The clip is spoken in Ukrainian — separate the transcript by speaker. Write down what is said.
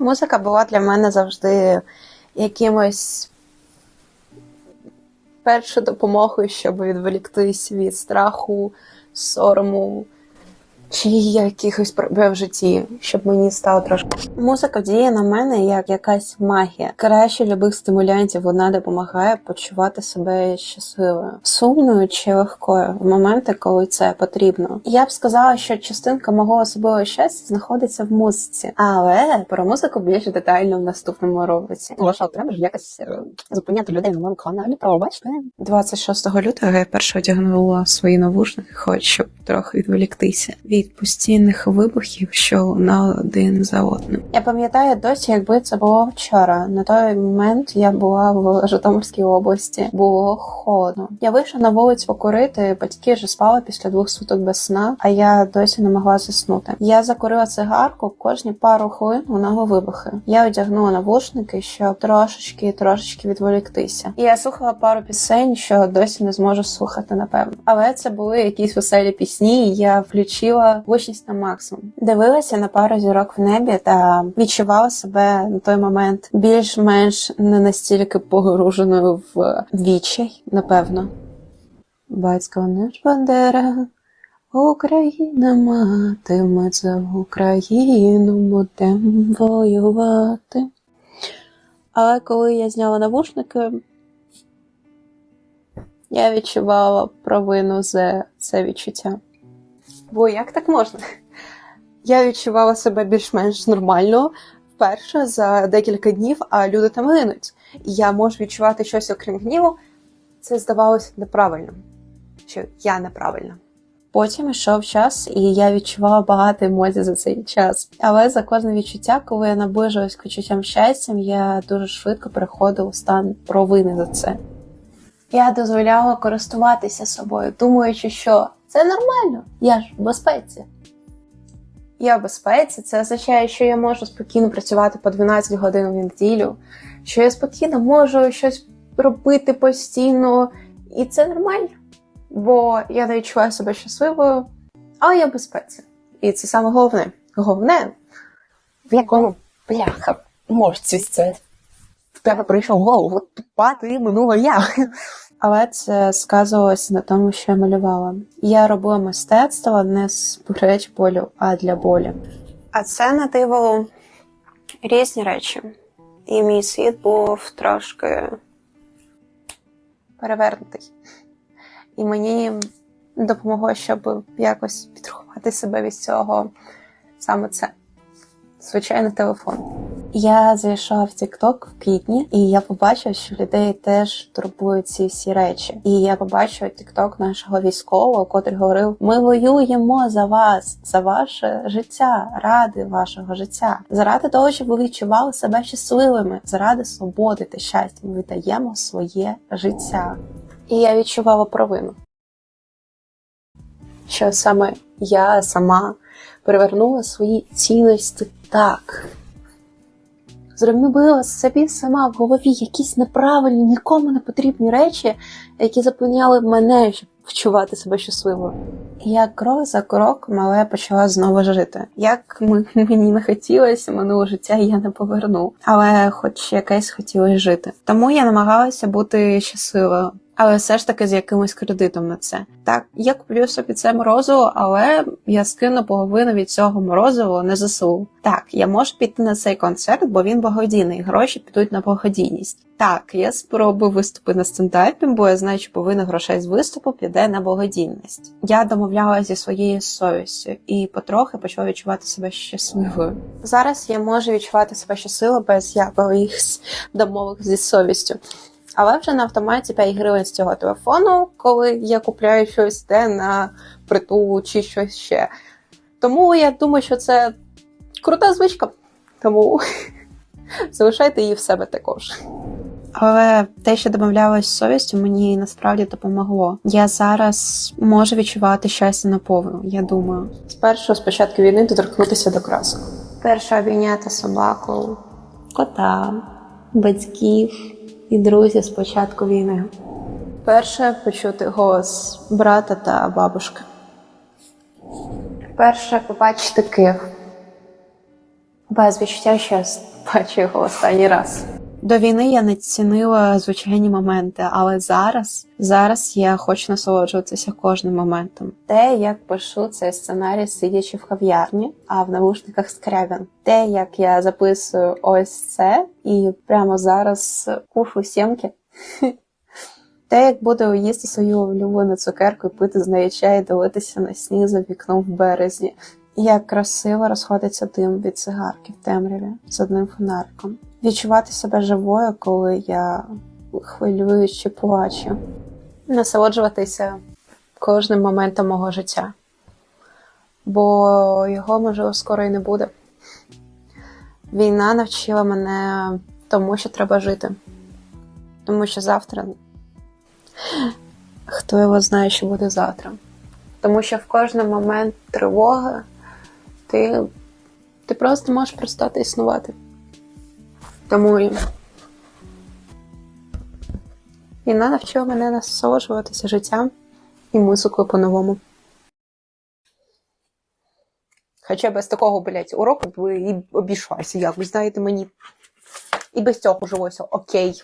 Speaker 1: Музика була для мене завжди якимось першою допомогою, щоб відволіктись від страху, сорому чи якихось проблем в житті, щоб мені стало трошки. Музика діє на мене як якась магія. Краще любих стимулянтів вона допомагає почувати себе щасливою, сумною чи легкою в моменти, коли це потрібно. Я б сказала, що частинка мого особливого щастя знаходиться в музиці, але про музику більш детально в наступному році.
Speaker 2: Ваша треба ж якось е, зупиняти людей на моєму каналі. Пробачте.
Speaker 1: 26 лютого я перше одягнула свої навушники, хоч щоб трохи відволіктися від постійних вибухів, що лунали один за одним. Я пам'ятаю досі, якби це було вчора. На той момент я була в Житомирській області. Було холодно. Я вийшла на вулицю покурити. Батьки вже спали після двох суток без сна, а я досі не могла заснути. Я закурила цигарку кожні пару хвилин лунали вибухи. Я одягнула навушники, щоб трошечки трошечки відволіктися. І я слухала пару пісень, що досі не зможу слухати, напевно. Але це були якісь веселі пісні, і я включила гучність на максимум. Дивилася на пару зірок в небі та відчувала себе на той момент більш-менш не настільки погруженою в відчай, напевно. Батько наш Бандера, Україна мати, ми за Україну будем воювати. Але коли я зняла навушники, я відчувала провину за це відчуття. Бо як так можна? Я відчувала себе більш-менш нормально вперше за декілька днів, а люди там гинуть. І я можу відчувати щось окрім гніву. Це здавалося неправильним, що я неправильна. Потім йшов час, і я відчувала багато емоцій за цей час. Але за кожне відчуття, коли я наближувалась к відчуттям щастя, я дуже швидко переходила у стан провини за це. Я дозволяла користуватися собою, думаючи, що це нормально, я ж в безпеці. Я в безпеці, це означає, що я можу спокійно працювати по 12 годин в неділю, що я спокійно можу щось робити постійно, і це нормально. Бо я не відчуваю себе щасливою, але я в безпеці. І це саме головне. Головне,
Speaker 2: В якому бляха можці це в тебе прийшов голову. От пати минуло я.
Speaker 1: Але це сказувалося на тому, що я малювала. Я робила мистецтво не з реч болю, а для болі. А це на диво різні речі. І мій світ був трошки перевернутий. І мені допомогло, щоб якось підрахувати себе від цього саме це. Звичайний телефон. Я зайшла в TikTok в квітні, і я побачила, що людей теж турбують ці всі речі. І я побачила TikTok нашого військового, котрий говорив: Ми воюємо за вас, за ваше життя, ради вашого життя, заради того, щоб ви відчували себе щасливими, заради свободи та щастя. Ми віддаємо своє життя. І я відчувала провину, що саме я сама перевернула свої цінності так. Зробила собі сама в голові якісь неправильні, нікому не потрібні речі, які заповняли мене, вчувати себе щасливою. Я крок за кроком, але почала знову жити. Як мені не хотілося минуле життя, я не поверну. Але хоч якесь хотілося жити. Тому я намагалася бути щасливою. Але все ж таки з якимось кредитом на це. Так, я куплю собі це морозиво, але я скину половину від цього морозиву на ЗСУ. Так, я можу піти на цей концерт, бо він благодійний. Гроші підуть на благодійність. Так, я спробую виступити на стендапі, бо я знаю, що половина грошей з виступу піде на благодійність. Я домовлялася зі своєю совістю і потрохи почала відчувати себе щасливою. Зараз я можу відчувати себе щасливо без якихось домовок зі совістю. Але вже на автоматі 5 гривень з цього телефону, коли я купляю щось де на притулу чи щось ще. Тому я думаю, що це крута звичка. Тому залишайте її в себе також. Але те, що домовлялась з совістю, мені насправді допомогло. Я зараз можу відчувати щастя наповну, я думаю. Спершу, з початку війни, доторкнутися до красок. Перша обійняти собаку, кота, батьків і друзі з початку війни. Перше почути голос брата та бабушки. Перше побачити Київ. без відчуття, що бачу його останній раз. До війни я не цінила звичайні моменти, але зараз, зараз я хочу насолоджуватися кожним моментом. Те, як пишу цей сценарій, сидячи в кав'ярні, а в навушниках скрябін. Те, як я записую ось це, і прямо зараз кушу сімки. Те, як буду їсти свою улюблену цукерку і пити з неї чай, і дивитися на сніг за вікном в березні. Як красиво розходиться дим від цигарки в темряві з одним фонариком. Відчувати себе живою, коли я хвилююсь чи плачу. Насолоджуватися кожним моментом мого життя. Бо його, можливо, скоро і не буде. Війна навчила мене тому, що треба жити. Тому що завтра хто його знає, що буде завтра. Тому що в кожний момент тривоги ти, ти просто можеш перестати існувати. Тому і війна навчила мене насолоджуватися життям і музикою по-новому. Хоча без такого, блядь, уроку б і обійшлася. Як ви знаєте, мені і без цього жилося окей.